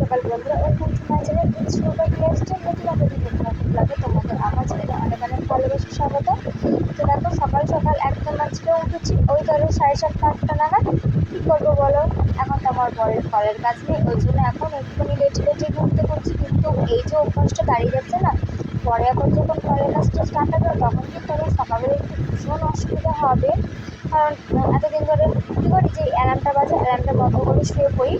সকাল বন্ধুরা welcome to my channel it's Rupa ক্রিয়েস্টের নতুন ভিডিও নতুন ব্লগে তোমাদের আমার চ্যানেলে অনেক অনেক ভালোবাসি স্বাগত। তো দেখো, সকাল সকাল একদম আজকে উঠেছি। ওই ধরো সাড়ে সাতটা, আটটা নাগাদ। কী করব বলো? এখন তো আমার পরের ফলের কাজ নেই। ওই জন্য এখন একটুখানি লেটে লেটে ঘুরতে করছি কিন্তু এই যে অভ্যাসটা দাঁড়িয়ে যাচ্ছে না, পরে এখন যখন ফলের কাজটা স্টার্ট হবে, তখন কিন্তু আমার সকালে একটু ভীষণ অসুবিধা হবে। কারণ, এতদিন ধরে কী করি যে অ্যালার্মটা বাজে অ্যালার্মটা বন্ধ করে শুয়ে পড়ি।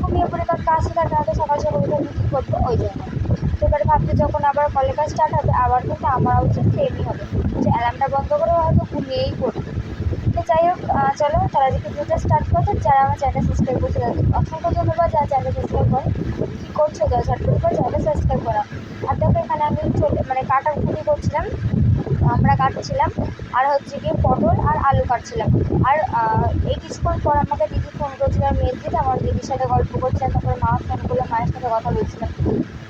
ঘুমিয়ে পড়ে বা কাজ থাকে হয়তো সকাল সকাল উঠে কী করব? ওই জন্য তো এবারে ভাবছি যখন আবার কলের কাজ স্টার্ট হবে, আবার কিন্তু আমার উচিত সেমই হবে। যে অ্যালার্মটা বন্ধ করে হয়তো ঘুমিয়েই পড়ি তো যাই হোক চলো তারা যদি ভিডিওটা স্টার্ট করতে যারা আমার চ্যানেল সাবস্ক্রাইব করছে, তাদের অসংখ্য ধন্যবাদ। যারা চ্যানেল সাবস্ক্রাইব করে, কী করছ, যারা ঝটপট করে চ্যানেল সাবস্ক্রাইব করা। আর দেখো, এখানে আমি চলে মানে কাটাকুটি করছিলাম, আমরা কাটছিলাম। আর হচ্ছে গিয়ে পটল আর আলু কাটছিলাম। আর এই কিছুক্ষণ পর আমাকে দিদি ফোন করেছিলাম মেয়ের দিদি আমার দিদির সাথে গল্প করছিলাম তারপরে মা ফোন করলে, মায়ের সাথে কথা বলছিলাম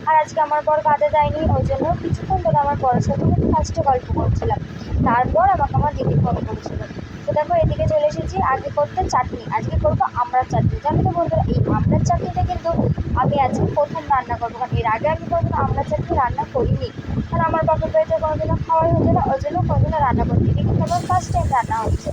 আর আজকে আমার বর কাজে যায়নি, ওই জন্য কিছুক্ষণ ধরে আমার বরের সাথে ফার্স্টে গল্প করছিলাম। তারপর আমাকে আমার দিদি ফোন করেছিল। তো দেখো, এদিকে চলে এসেছি। আগে করতে চাটনি। আজকে করব আমড়ার চাটনি। জানো তো বন্ধুরা, এই আমড়ার চাটনিটা কিন্তু আমি আজকে প্রথম রান্না করব। কারণ এর আগে আমি কোনোদিন আমড়ার চাটনি রান্না করিনি। কারণ আমার বাপের বাড়িতে কোনোদিনও খাওয়াই হতো না। ওই জন্য কোনোদিনও রান্না করিনি। এটা কিন্তু আমার ফার্স্ট টাইম রান্না হচ্ছে।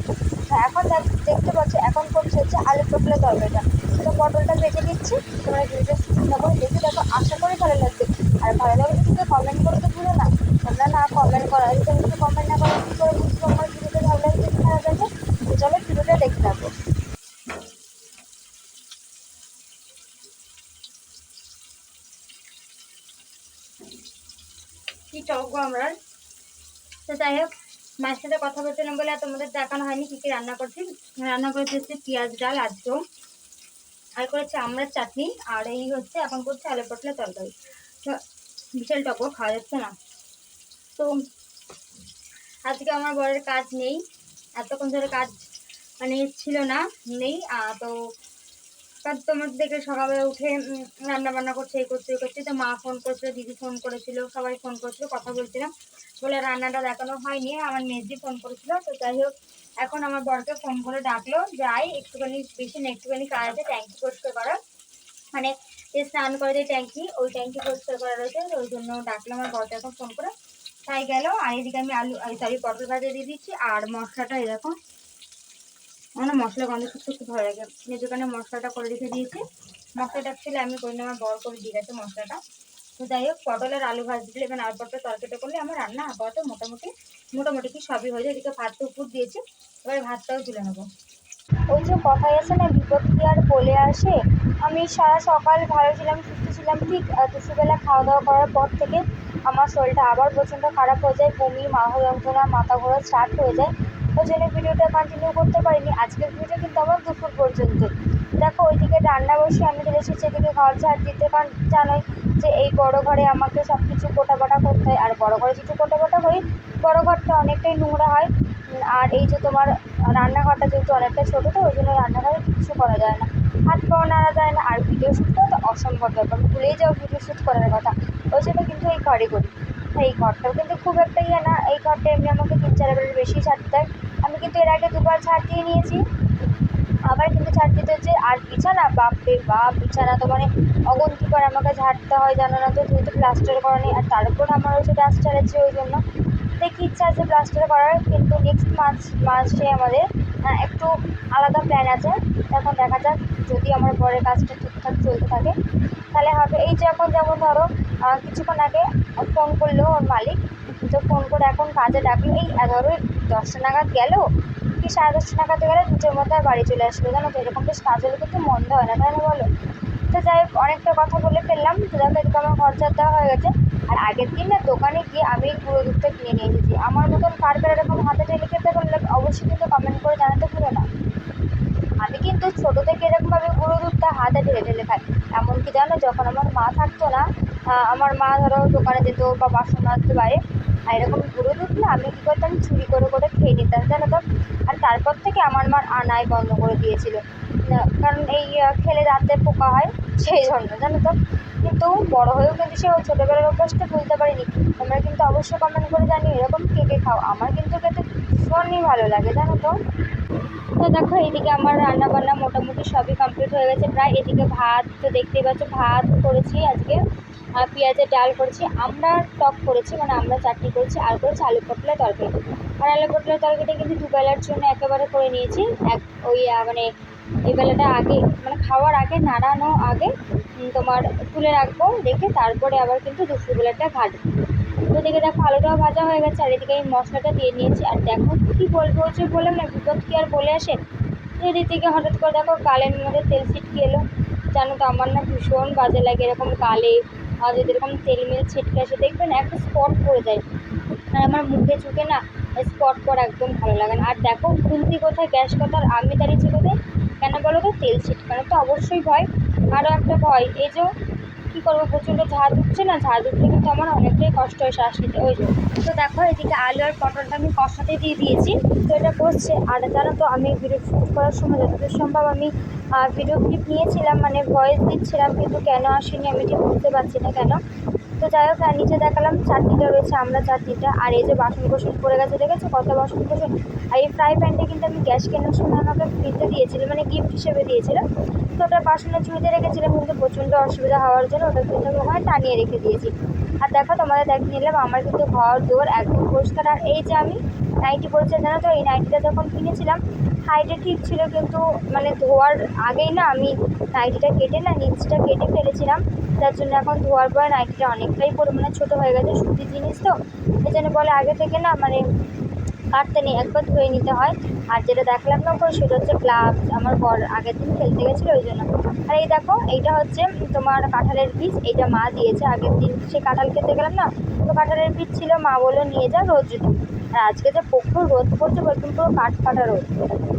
তো এখন দেখ- দেখতে পাচ্ছ, এখন করছে হচ্ছে আলু পটলের তরকারিটা। তো পটলটা ভেজে দিচ্ছি তোমরা ভিডিওটা চিন্তা দেখে দেখো, আশা করি ভালো লাগবে। আর ভালো লাগলে কিন্তু কমেন্ট করতে ভুলো না। তোমরা না কমেন্ট করা যদি কমেন্ট না করো কী করে বুঝব আমার ভিডিওটা ভালো লাগছে কি খারাপ লাগছে তো চলো ভিডিওটা দেখতে থাকো কি আমরা? তো যাই হোক, মায়ের সাথে কথা বলছিলাম বলে তোমাদের দেখানো হয়নি রান্না করছি। রান্না হচ্ছে পেঁয়াজ ডাল আজকেও আর করেছে আমড়ার চাটনি আর এই হচ্ছে এখন করছে আলু পটলের তরকারি। তো বিশাল টক খাওয়া যাচ্ছে না। তো আজকে আমার বরের কাজ নেই। এতক্ষণ ধরে কাজ মানে ছিল না, নেই। তো কাজ তোমার দেখে সকালে উঠে রান্না বান্না করছে, এই করছে এই করছে। তো মা ফোন করেছিল, দিদি ফোন করেছিল, সবাই ফোন করেছিল, কথা বলছিলাম। বলে রান্নাটা দেখানো হয়নি, আমার মেজদি ফোন করেছিল। তো যাই হোক, এখন আমার বরকে ফোন করে ডাকলো, যাই, একটুখানি বেশি না, একটুখানি কাজ আছে ট্যাঙ্কি পরিষ্কার করা মানে যে স্নান করে যে ট্যাঙ্কি ওই ট্যাঙ্কি পরিষ্কার করা রয়েছে, তো ওই জন্য ডাকলো আমার বরকে এখন ফোন করে। তাই গেল, আর এদিকে আমি আলু, সরি, পটল ভাজা দিয়ে দিচ্ছি, আর মশলাটা এরকম। আমার না মশলা গন্ধ শুকতে খুব ভালো লাগে। এই দোকানে মশলাটা করে রেখে দিয়েছি। মশলাটা অ্যাকচুয়ালি আমি করি আমার বর করে দিয়ে গেছে মশলাটা। তো যাই হোক, পটলের আলু ভাজি দিলে এবং আলু পটলের তরকারিটা করলে আমার রান্না আপাতত মোটামুটি মোটামুটি কি সবই হয়ে যায়। এদিকে ভাতটা উপর দিয়েছি, এবার ভাতটাও তুলে নেব। ওই যে কথাই আছে না বিপদ কি আর বলে আসে। আমি সারা সকাল ভালো ছিলাম, সুস্থ ছিলাম, ঠিক দুপুরবেলা খাওয়া দাওয়া করার পর থেকে আমার শরীরটা আবার প্রচণ্ড খারাপ হয়ে যায়। বমি, মাথা যন্ত্রণা, মাথা ঘোরা স্টার্ট হয়ে যায়। ওই জন্য ভিডিওটা কন্টিনিউ করতে পারিনি। আজকের ভিডিও কিন্তু আমার দুপুর পর্যন্ত। দেখো, ওইদিকে রান্না বসে আমি চলে এসেছি এদিকে ঘর ঝাড় দিতে কারণ জানোই যে এই বড় ঘরে আমাকে সব কিছু কোটাবাটা করতে হয়। আর বড় ঘরে কিছু কোটাবাটা হই বড় ঘরটা অনেকটাই নোংরা হয়। আর এই যে তোমার রান্নাঘরটা যেহেতু অনেকটা ছোটো, তো ওই জন্য রান্নাঘরে কিছু করা যায় না। হাত পাও নাড়া যায় না। আর ভিডিও শ্যুট করা তো অসম্ভব ব্যাপার। ভুলেই যাও ভিডিও শ্যুট করার কথা। ওই জন্য কিন্তু এই ঘরে করি। এই ঘরটাও কিন্তু খুব একটা ইয়ে না। এই ঘরটা এমনি আমাকে তিন চারবারের বেশি ছাড়তে হয় আমি কিন্তু এর আগে দুবার ছাড় দিয়ে নিয়েছি। আবার কিন্তু ছাড় দিতে হচ্ছে। আর বিছানা, বাপরে বাপ, বিছানা তো মানে অগন্তিবার আমাকে ঝাড়তে হয়, জানো না তো? যেহেতু প্লাস্টার করা আর তার উপর আমার হচ্ছে ডাস্টার আছে ওই জন্য। দেখি ইচ্ছা আছে প্লাস্টার করার, কিন্তু নেক্সট মাস মাসে আমাদের একটু আলাদা প্ল্যান আছে। এখন দেখা যাক, যদি আমার পরের কাজটা ঠিকঠাক চলতে থাকে। তাহলে হবে। এই যে এখন যেমন ধরো কিছুক্ষণ আগে ফোন করল ওর মালিক। তো ফোন করে এখন কাজে ডাকলো, এই ধরো দশটা নাগাদ গেল? কি সাড়ে দশটা নাগাদ গেলে দুটোর মধ্যে আর বাড়ি চলে আসলো জানো তো? এরকম বেশ কাজ হলে কিন্তু মন্দ হয় না, তাই না বলো? তো যাই হোক, অনেকটা কথা বলে ফেললাম। তো দেখো এদিকে আমার খরচা দেওয়া হয়ে গেছে। আর আগের দিন না দোকানে গিয়ে আমি গুঁড়ো দুধটা কিনে নিয়ে এসেছি। আমার মতন কার কার এরকম হাতে টেনে খেতে পারলে অবশ্যই কিন্তু কমেন্ট করে জানাতে ভুলো না। আমি কিন্তু ছোটো থেকে এরকমভাবে গুঁড়ো দুধটা হাতে ঢেলে ঢেলে খাই। এমনকি জানো, যখন আমার মা থাকতো না আমার মা ধরো দোকানে যেত বা বাসন মাজতে পারে আর এরকম গুঁড়ো দুধ আমি কী করতাম? চুরি করে করে খেয়ে নিতাম, জানো তো? আর তারপর থেকে আমার মার আনায় বন্ধ করে দিয়েছিল। কারণ এই খেলে রাতে পোকা হয়, সেই জন্য, জানো তো? কিন্তু বড় হয়েও কিন্তু সে ছোটোবেলার অভ্যাসটা ভুলতে পারিনি। তোমরা কিন্তু অবশ্যই কমেন্ট করে জানি এরকম কে কে খাও। আমার কিন্তু খেতে ভীষণই ভালো লাগে, জানো তো? তো দেখো, এদিকে আমার রান্না বান্না মোটামুটি সবই কমপ্লিট হয়ে গেছে। প্রায় এদিকে ভাত তো দেখতেই পাচ্ছ, ভাত করেছি আজকে। আর পেঁয়াজের ডাল করেছি, আমরা টক করেছি মানে আমরা চাটনি করেছি, আর করেছি আলু পটলের তরকারি। আর আলু পটলের তরকারিটা কিন্তু দুবেলার জন্য একেবারে করে নিয়েছি, এক ওই মানে এই বেলাটা আগে মানে খাওয়ার আগে, নাড়ানো আগে তোমার তুলে রাখব, রেখে তারপরে আবার কিন্তু দুপুরবেলাটা ঘাটবো। তো দেখো আলুটাও ভাজা হয়ে গেছে, আর এদিকে আমি মশলাটা দিয়ে নিয়েছি। আর দেখো কী বলব যে বললাম না, বিপদ কি আর বলে আসে? এদিক থেকে হঠাৎ করে দেখো গালের মধ্যে তেল ছিটকে এলো। জানো তো আমার না ভীষণ বাজে লাগে এরকম গালে আর যদি এরকম তেল মেল ছিটকে আসে দেখবেন একটা স্পট পড়ে যায়। আর আমার মুখে চুকে না স্পট পর একদম ভালো লাগে না। আর দেখো খুন্তি কোথায়, গ্যাস কোথায় আর আমি দাঁড়িয়েছি কোথায় কেন বলো তো তেল ছিটকানো তো অবশ্যই ভয়। আরও একটা ভয়, এই যে কী করব? প্রচণ্ড ঝা উঠছে না? ঝা উঠলে কিন্তু আমার অনেকটাই কষ্ট হয় শ্বাস নিতে ওই জন্য তো দেখো, এদিকে আলু আর পটলটা আমি কষাতে দিয়ে দিয়েছি। তো এটা করছে। আর জানো তো আমি ভিডিও শ্যুট করার সময় যতদূর সম্ভব আমি ভিডিও ক্লিপ নিয়েছিলাম মানে ভয়েস দিচ্ছিলাম, কিন্তু কেন আসেনি আমি ঠিক বুঝতে পারছি না কেন। তো যাই হোক আর নিচে দেখালাম চাটনিটা রয়েছে, আমরা চাটনিটা আর এই যে বাসন কোসন পড়ে গেছে দেখেছ কত বাসন আর এই ফ্রাই প্যানটা কিন্তু আমি গ্যাস কেনার সময় আমাকে ফ্রিতে দিয়েছিল মানে গিফট হিসেবে দিয়েছিল। তো ওটা বাসনের ঝুড়িতে রেখেছিলাম, কিন্তু প্রচণ্ড অসুবিধা হওয়ার জন্য ওটা কিন্তু আমি ওখানে টানিয়ে রেখে দিয়েছি। আর দেখো, তোমাদের দেখিয়ে নিলাম, আমার কিন্তু ঘর দৌড় একদম পরিষ্কার। আর এই যে আমি নাইটি পরেছে, জানো তো? এই নাইটিটা যখন কিনেছিলাম, হাইটে ঠিক ছিল কিন্তু মানে ধোয়ার আগেই না আমি নাইটিটা কেটে না, নিচটা কেটে ফেলেছিলাম। যার জন্য এখন ধোয়ার পরে নাইটিটা অনেকটাই পরিমাণে ছোটো হয়ে গেছে সুতির জিনিস তো। এই জন্য বলে আগে থেকে না মানে কাটতে নেই, একবার ধুয়ে নিতে হয়। আর যেটা দেখলাম না ওপরে, সেটা হচ্ছে গ্লাভস আমার বর আগের দিন খেলতে গেছিল, ওই জন্য। আর এই দেখো, এইটা হচ্ছে তোমার কাঁঠালের বীজ, এইটা মা দিয়েছে আগের দিন। সে কাঁঠাল খেতে গেলাম না, তো কাঁঠালের বীজ ছিল, মা বলল, নিয়ে যা দিতে আর আজকে যে প্রখর রোদ পড়ছে একদম পুরো কাঠ ফাটা রোদ।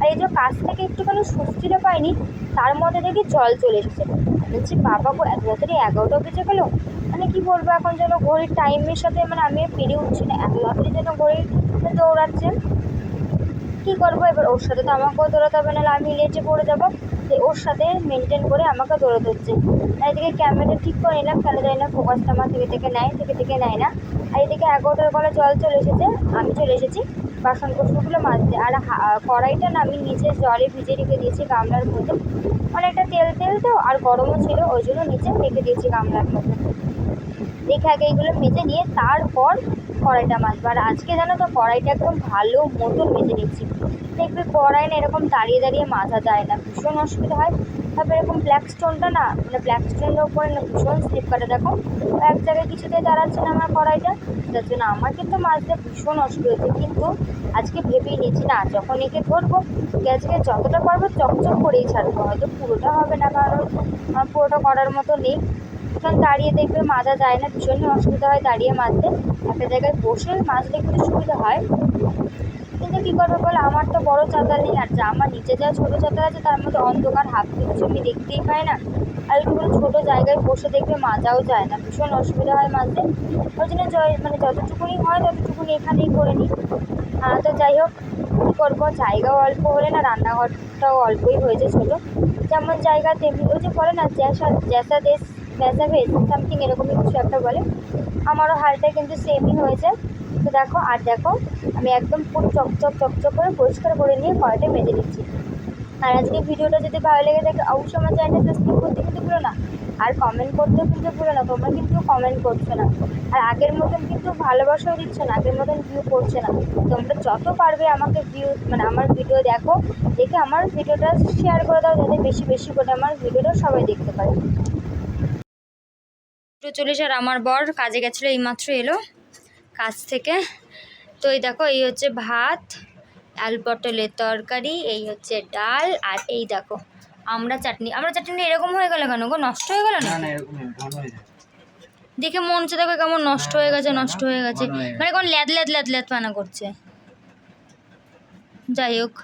আর এই যে কাছ থেকে একটুখানি স্বস্তিটা পাইনি, তার মধ্যে দেখি জল চলে এসেছে। বলছি, বাবা গো, এত তাড়াতাড়ি এগারোটা বেজে গেলো। মানে কি বলব এখন যেন ঘড়ির টাইমের সাথে মানে আমি পেরে উঠছি না। এত তাড়াতাড়ি যেন ঘড়ির দৌড়াচ্ছে। কী করব এবার? ওর সাথে তো আমাকেও দৌড়াতে হবে, নাহলে আমি লেটে পড়ে যাব। ওর সাথে মেনটেন করে আমাকে দৌড়াতে হচ্ছে। এদিকে ক্যামেরাটা ঠিক করে নিলাম, কেন জানি না ফোকাসটা আমার থেকে থেকে নেয়, থেকে থেকে নেয় না। আর এদিকে এগারোটার কলে জল চলে এসেছে, আমি চলে এসেছি বাসন কোসনগুলো মাজতে। আর কড়াইটা না আমি নিচে জলে ভিজে রেখে দিয়েছি গামলার মধ্যে। অনেকটা তেল তেল তো, আর গরমও ছিল, ওই জন্য নিচে রেখে দিয়েছি গামলার মধ্যে। রেখে আগে এইগুলো মেজে নিয়ে তারপর কড়াইটা মাজবো। আর আজকে জানো তো, কড়াইটা একদম ভালো মতন মেজে নিচ্ছি। দেখবে কড়াই না এরকম দাঁড়িয়ে দাঁড়িয়ে মাজা যায় না, ভীষণ অসুবিধা হয়। তারপরে এরকম ব্ল্যাক স্টোনটা না মানে ব্ল্যাক স্টোনের উপরে না, ভীষণ স্লিপ কাটে দেখো। এক জায়গায় কিছুতে দাঁড়াচ্ছে না আমার কড়াইটা, যার জন্য আমার কিন্তু মাজতে ভীষণ অসুবিধা হচ্ছে। কিন্তু আজকে ভেবেই নিয়েছি না, যখন একে ধরবো আজকে যতটা পারব চকচক করেই ছাড়বো। হয়তো পুরোটা হবে না, কারণ পুরোটা করার মতো নেই। কারণ দাঁড়িয়ে দেখবে মাজা যায় না, ভীষণই অসুবিধা হয় দাঁড়িয়ে মাজতে। একটা জায়গায় বসে মাজলে একটু সুবিধা হয়। কিন্তু কী করবে বল? আমার তো বড় চাতাল নেই আর যা আমার নিচে যা ছোটো চাতাল আছে তার মধ্যে অন্ধকার হাত কিছু আমি দেখতেই পাই না। আর একটু ছোটো জায়গায় বসে দেখবে মাজাও যায় না। ভীষণ অসুবিধা হয় মাজতে ওই জন্য জয় মানে যতটুকুনি হয় ততটুকুনি এখানেই করে নিই। আহ, তো যাই হোক কী করব? জায়গাও অল্প হলে না রান্নাঘরটাও অল্পই হয়েছে ছোটো। যেমন জায়গা তেমনি ওই যে বলে না জ্যাসা জ্যাসা দেশ। ভ্যাসা ভেজ সামথিং এরকমই কিছু একটা বলে। আমারও হালটা কিন্তু সেমই হয়েছে। তো দেখো, আর দেখো, আমি একদম পুরো চকচক চকচক করে পরিষ্কার করে নিয়ে কড়াইটা মেজে নিচ্ছি। আর আজকে ভিডিওটা যদি ভালো লেগে থাকে, অবশ্যই আমার চ্যানেলটা সাবস্ক্রাইব করতে কিন্তু ভুলো না। আর কমেন্ট করতেও কিন্তু ভুলো না, তোমরা কিন্তু কমেন্ট করছ না। আর আগের মতন কিন্তু ভালোবাসাও দিচ্ছ না, আগের মতন ভিউ করছে না। তোমরা যত পারবে আমাকে ভিউ মানে আমার ভিডিও দেখো, দেখে আমার ভিডিওটা শেয়ার করে দাও, যাতে বেশি বেশি করে আমার ভিডিওটা সবাই দেখতে পারে। তো চল্লিশ আর আমার বর কাজে গেছিল এইমাত্র এলো কাজ থেকে। তো এই দেখো এই হচ্ছে ভাত আলু পটলের তরকারি এই হচ্ছে ডাল আর এই দেখো আমরা চাটনি। আমরা চাটনি এরকম হয়ে গেল কেন গো? নষ্ট হয়ে গেল না দেখে মন হচ্ছে দেখো কেমন নষ্ট হয়ে গেছে নষ্ট হয়ে গেছে। ঘন হয়ে গেছে। মানে কোন ল্যাদ ল্যাদ ল্যাদ ল্যাদ পানা করছে। যাই হোক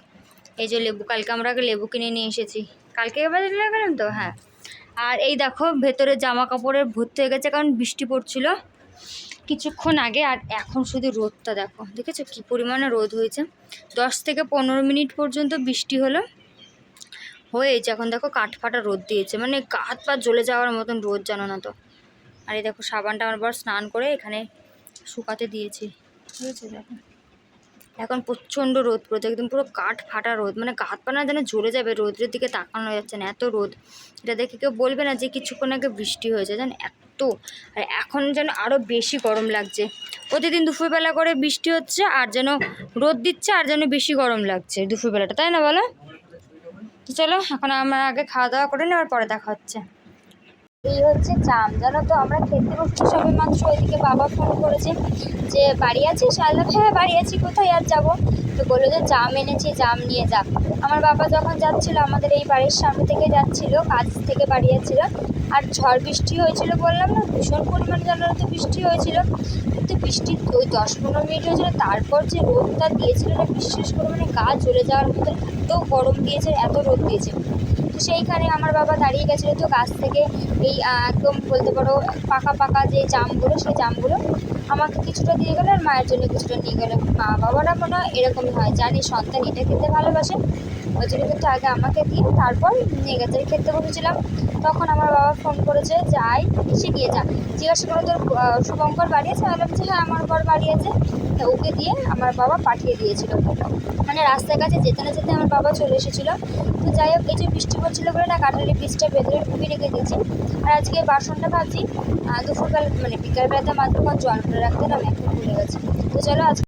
এই যে লেবু কালকে আমরা লেবু কিনে নিয়ে এসেছি। কালকে গেলাম তো? হ্যাঁ। আর এই দেখো, ভেতরে জামা কাপড়ের ভর্তি হয়ে গেছে, কারণ বৃষ্টি পড়ছিল কিছুক্ষণ আগে, আর এখন শুধু রোদটা দেখো। দেখেছ কী পরিমাণে রোদ হয়েছে? দশ থেকে পনেরো মিনিট পর্যন্ত বৃষ্টি হলো। হয়েছে এখন দেখো কাঠ ফাটা রোদ দিয়েছে। মানে গা হাত পা জ্বলে যাওয়ার মতন রোদ জানো না তো। আর এই দেখো, সাবানটা আমার বর স্নান করে এখানে শুকাতে দিয়েছি। ঠিক আছে দেখো এখন প্রচণ্ড রোদ পড়েছে, একদম পুরো কাঠ ফাটা রোদ মানে গাত পানা যেন ঝরে যাবে, রোদের দিকে তাকানো যাচ্ছে না, এত রোদ। এটা দেখে কেউ বলবে না যে কিছুক্ষণ আগে বৃষ্টি হয়েছে, জান এত, আর এখন যেন আরও বেশি গরম লাগছে। প্রতিদিন দুপুরবেলা করে বৃষ্টি হচ্ছে, আর যেন রোদ দিচ্ছে, আর যেন বেশি গরম লাগছে দুপুরবেলাটা, তাই না বলো? তো চলো, এখন আমরা আগে খাওয়া দাওয়া করে নিই আর পরে দেখা হচ্ছে। এই হচ্ছে জাম জানো তো, আমরা খেতে বসছি সবে মাত্র ওইদিকে বাবা ফোন করেছে যে, বাড়ি আছিস? আল্লাহ হ্যাঁ বাড়ি আছি, কোথায় আর যাব? তো বলল যে জাম এনেছি জাম নিয়ে যা। আমার বাবা যখন যাচ্ছিল, আমাদের এই বাড়ির সামনে থেকে যাচ্ছিল, কাজ থেকে বাড়ি যাচ্ছিল আর ঝড় বৃষ্টি হয়েছিল বললাম না, ভীষণ পরিমাণে জানার তো বৃষ্টি হয়েছিল। কিন্তু বৃষ্টি ওই দশ পনেরো মিনিট হয়েছিল, তারপর যে রোদটা দিয়েছিল না বিশেষ করে মানে গা জ্বলে যাওয়ার মতো, এত গরম দিয়েছে, এত রোদ দিয়েছে। তো সেইখানে আমার বাবা দাঁড়িয়ে গেছিল তো গাছ থেকে। এই একদম বলতে পারো পাকা পাকা যে জামগুলো, সেই জামগুলো আমাকে কিছুটা দিয়ে গেলো আর মায়ের জন্য কিছুটা নিয়ে গেলো। মা বাবারা মনে হয় এরকমই হয়, জানি সন্তান এটা খেতে ভালোবাসে। ওই কিন্তু আগে আমাকে দিয়ে তারপর নিয়ে গেছে। খেতে বসেছিলাম তখন আমার বাবা ফোন করেছে যে আয় এসে নিয়ে যা। জিজ্ঞাসা করে তোর শুভঙ্কর বাড়ি আছে? বললাম যে হ্যাঁ আমার ঘর বাড়ি আছে। ওকে দিয়ে আমার বাবা পাঠিয়ে দিয়েছিল। মানে রাস্তার কাছে যেতে না যেতে আমার বাবা চলে এসেছিল। তো যাই হোক, এই যে বৃষ্টি পড়ছিল বলে না কাঁঠালি বীজটা ভেতরে ডুবিয়ে রেখে দিয়েছি। আর আজকে বাসনটা ভাবছি দুপুরবেলা মানে বিকালবেলাতে মাত্র জল করে রাখতে না এখন ভুলে গেছি। তো চলো আজকে